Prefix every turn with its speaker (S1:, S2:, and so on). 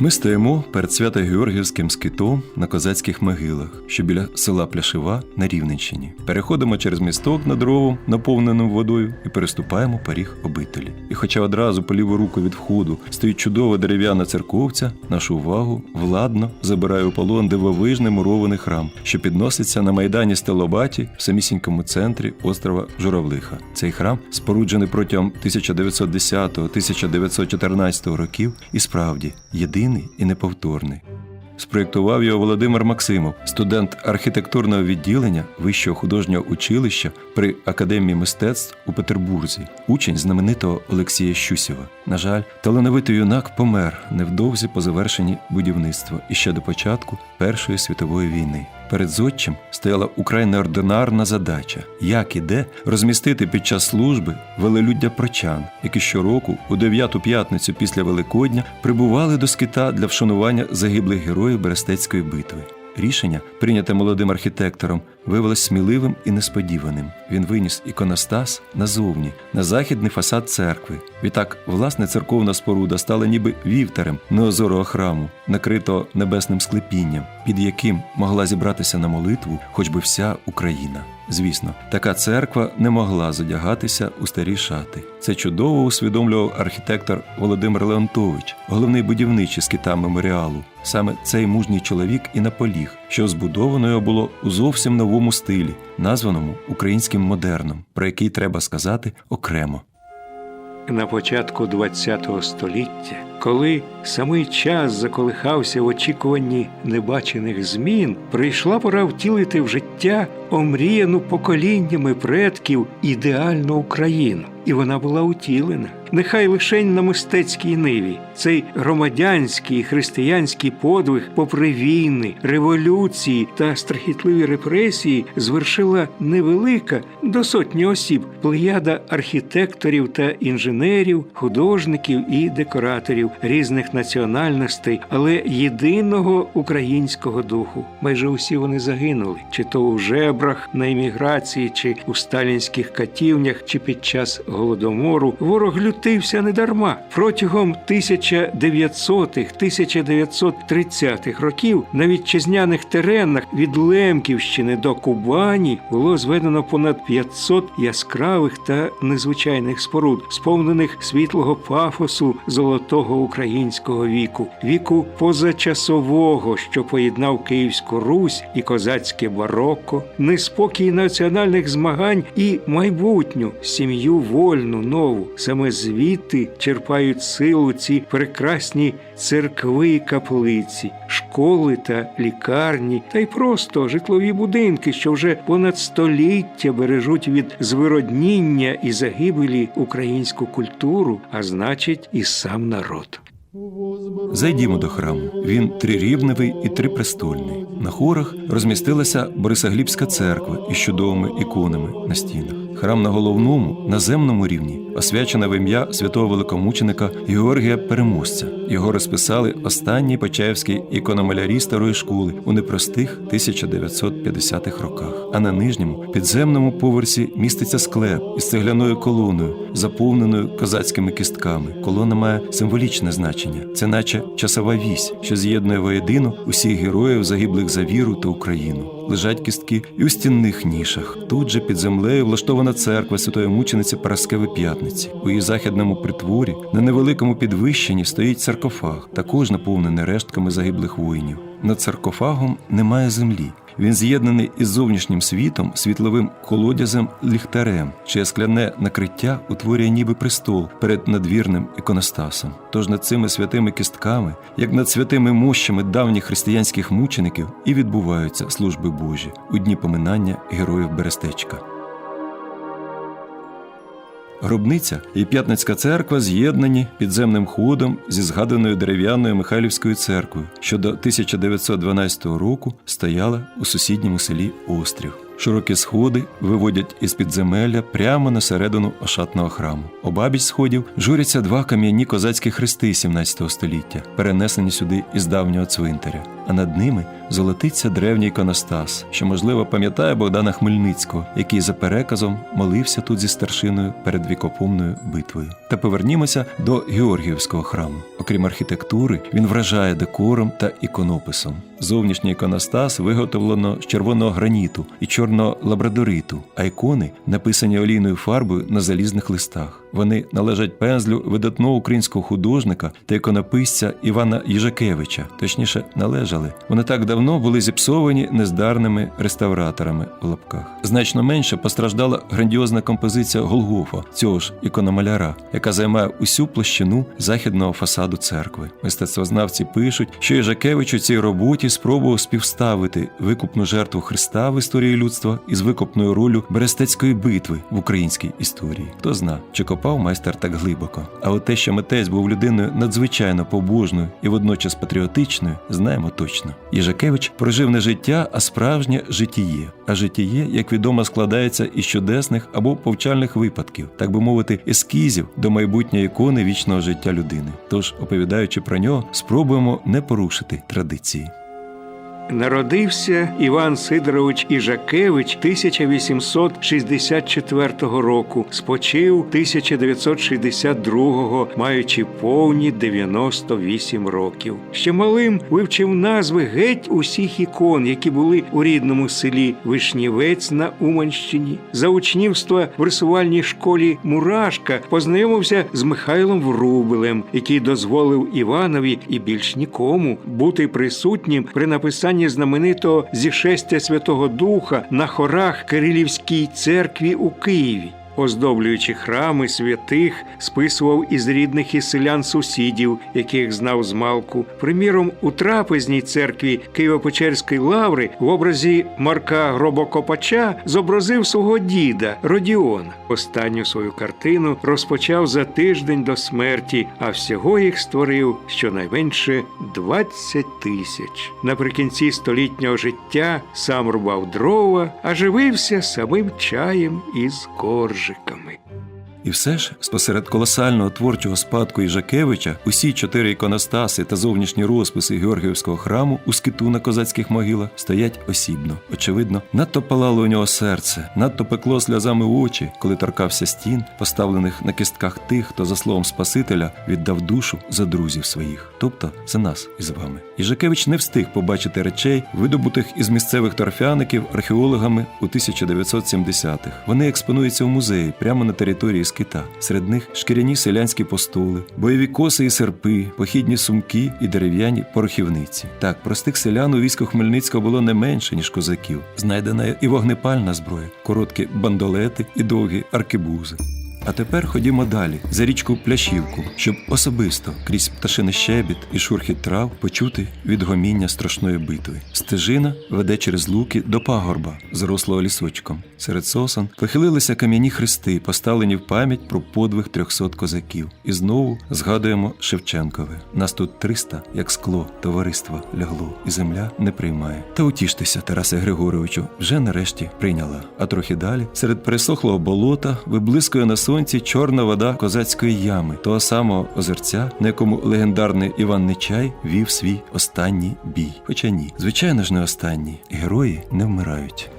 S1: Ми стоїмо перед Свято-Георгіївським скитом на козацьких могилах, що біля села Пляшева на Рівненщині. Переходимо через місток над ровом, наповненим водою, і переступаємо поріг обителі. І хоча одразу по ліву руку від входу стоїть чудова дерев'яна церковця, нашу увагу владно забирає у полон дивовижний мурований храм, що підноситься на майдані Стелобаті в самісінькому центрі острова Журавлиха. Цей храм споруджений протягом 1910-1914 років і справді єдиний і неповторний. Спроєктував його Володимир Максимов, студент архітектурного відділення Вищого художнього училища при Академії мистецтв у Петербурзі, учень знаменитого Олексія Щусєва. На жаль, талановитий юнак помер невдовзі по завершенні будівництва і ще до початку Першої світової війни. Перед зодчим стояла украй неординарна задача, як і де розмістити під час служби велелюддя прочан, які щороку у дев'яту п'ятницю після Великодня прибували до скита для вшанування загиблих героїв Берестецької битви. Рішення, прийняте молодим архітектором, виявилось сміливим і несподіваним. Він виніс іконостас назовні, на західний фасад церкви. Відтак, власне церковна споруда стала ніби вівтарем неозорого храму, накритого небесним склепінням, під яким могла зібратися на молитву хоч би вся Україна. Звісно, така церква не могла задягатися у старі шати. Це чудово усвідомлював архітектор Володимир Леонтович, головний будівничий з кита меморіалу. Саме цей мужній чоловік і наполіг, що збудовано його було у зовсім новому стилі, названому українським модерном, про який треба сказати окремо.
S2: на початку ХХ століття, коли самий час заколихався в очікуванні небачених змін, прийшла пора втілити в життя омріяну поколіннями предків ідеальну Україну, і вона була утілена. Нехай лишень на мистецькій ниві цей громадянський і християнський подвиг, попри війни, революції та страхітливі репресії, звершила невелика до сотні осіб плеяда архітекторів та інженерів, художників і декораторів різних національностей, але єдиного українського духу. Майже усі вони загинули, чи то у жебрах на еміграції, чи у сталінських катівнях, чи під час голодомору. Ворог лютився недарма. Протягом 1900-х, 1930-х років на вітчизняних теренах від Лемківщини до Кубані було зведено понад 500 яскравих та незвичайних споруд, сповнених світлого пафосу золотого українського віку, віку позачасового, що поєднав Київську Русь і козацьке барокко, неспокій національних змагань і майбутню сім'ю вольну нову. Саме звідти черпають силу ці прекрасні церкви і каплиці, школи та лікарні, та й просто житлові будинки, що вже понад століття бережуть від звиродніння і загибелі українську культуру, а значить, і сам народ.
S1: Зайдімо до храму. Він трирівневий і трипрестольний. На хорах розмістилася Борисоглібська церква із чудовими іконами на стінах. Храм на головному наземному рівні освячена в ім'я святого великомученика Георгія Переможця. Його розписали останні почаївські ікономалярі старої школи у непростих 1950-х роках. А на нижньому підземному поверсі міститься склеп із цегляною колоною, заповненою козацькими кістками. Колона має символічне значення. Це наче часова вісь, що з'єднує воєдину усіх героїв, загиблих за віру та Україну. Лежать кістки і у стінних нішах. Тут же під землею влаштована церква святої мучениці Параскеви П'ятниці. У її західному притворі на невеликому підвищенні стоїть саркофаг, також наповнений рештками загиблих воїнів. Над саркофагом немає землі. Він з'єднаний із зовнішнім світом, світловим колодязем ліхтарем, чиє скляне накриття утворює ніби престол перед надвірним іконостасом. Тож над цими святими кістками, як над святими мощами давніх християнських мучеників, і відбуваються служби Божі у дні поминання героїв Берестечка. Гробниця і П'ятницька церква з'єднані підземним ходом зі згаданою дерев'яною Михайлівською церквою, що до 1912 року стояла у сусідньому селі Острів. Широкі сходи виводять із підземелля прямо на середину ошатного храму. Обабіч сходів журяться два кам'яні козацькі хрести 17 століття, перенесені сюди із давнього цвинтаря. А над ними золотиться древній іконостас, що, можливо, пам'ятає Богдана Хмельницького, який за переказом молився тут зі старшиною перед вікопомною битвою. Та повернімося до Георгіївського храму. Окрім архітектури, він вражає декором та іконописом. Зовнішній іконостас виготовлено з червоного граніту і чорного лабрадориту, а ікони написані олійною фарбою на залізних листах. Вони належать пензлю видатного українського художника та іконописця Івана Їжакевича, точніше, належали. Вони так давно були зіпсовані нездарними реставраторами в лапках. Значно менше постраждала грандіозна композиція Голгофа, цього ж ікономаляра, яка займає усю площину західного фасаду церкви. Мистецтвознавці пишуть, що Їжакевич у цій роботі спробував співставити викупну жертву Христа в історії людства із викупною ролью Берестецької битви в українській історії. Хто зна, чи копав майстер так глибоко. А от те, що митець був людиною надзвичайно побожною і водночас патріотичною, знаємо точно. Їжакевич прожив не життя, а справжнє житіє. А житіє, як відомо, складається із чудесних або повчальних випадків, так би мовити, ескізів до майбутньої ікони вічного життя людини. Тож, оповідаючи про нього, спробуємо не порушити традиції.
S2: Народився Іван Сидорович Іжакевич 1864 року. Спочив 1962-го, маючи повні 98 років. Ще малим вивчив назви геть усіх ікон, які були у рідному селі Вишнівець на Уманщині. За учнівства в рисувальній школі Мурашка познайомився з Михайлом Врубелем, який дозволив Іванові і більш нікому бути присутнім при написанні знаменитого зішестя Святого Духа на хорах Кирилівській церкві у Києві. Оздоблюючи храми святих, списував із рідних і селян сусідів, яких знав змалку. Приміром, у трапезній церкві Києво-Печерської лаври в образі Марка Гробокопача зобразив свого діда Родіона. Останню свою картину розпочав за тиждень до смерті, а всього їх створив щонайменше 20 тисяч. Наприкінці столітнього життя сам рубав дрова, а живився самим чаєм із коржиками.
S1: І все ж, спосеред колосального творчого спадку Іжакевича, усі чотири іконостаси та зовнішні розписи Георгіївського храму у скиту на козацьких могилах стоять осібно. Очевидно, надто палало у нього серце, надто пекло сльозами очі, коли торкався стін, поставлених на кістках тих, хто за словом Спасителя віддав душу за друзів своїх, тобто за нас із вами. Іжакевич не встиг побачити речей, видобутих із місцевих торфяників археологами у 1970-х. Вони експонуються в музеї прямо на території скита. Серед них шкіряні селянські постоли, бойові коси і серпи, похідні сумки і дерев'яні порохівниці. Так, простих селян у війську Хмельницького було не менше, ніж козаків. Знайдена і вогнепальна зброя, короткі бандолети і довгі аркебузи. А тепер ходімо далі за річку Пляшівку, щоб особисто крізь пташиний щебіт і шурхіт трав почути відгоміння страшної битви. Стежина веде через луки до пагорба, зарослого лісочком. Серед сосон похилилися кам'яні хрести, поставлені в пам'ять про подвиг трьохсот козаків. І знову згадуємо Шевченкове. Нас тут триста, як скло, товариство лягло, і земля не приймає. Та утіштеся, Тарасе Григоровичу, вже нарешті прийняла. А трохи далі, серед пересохлого болота, виблискує на сонці чорна вода козацької ями, того самого озерця, на якому легендарний Іван Нечай вів свій останній бій. Хоча ні, звичайно ж не останній. Герої не вмирають.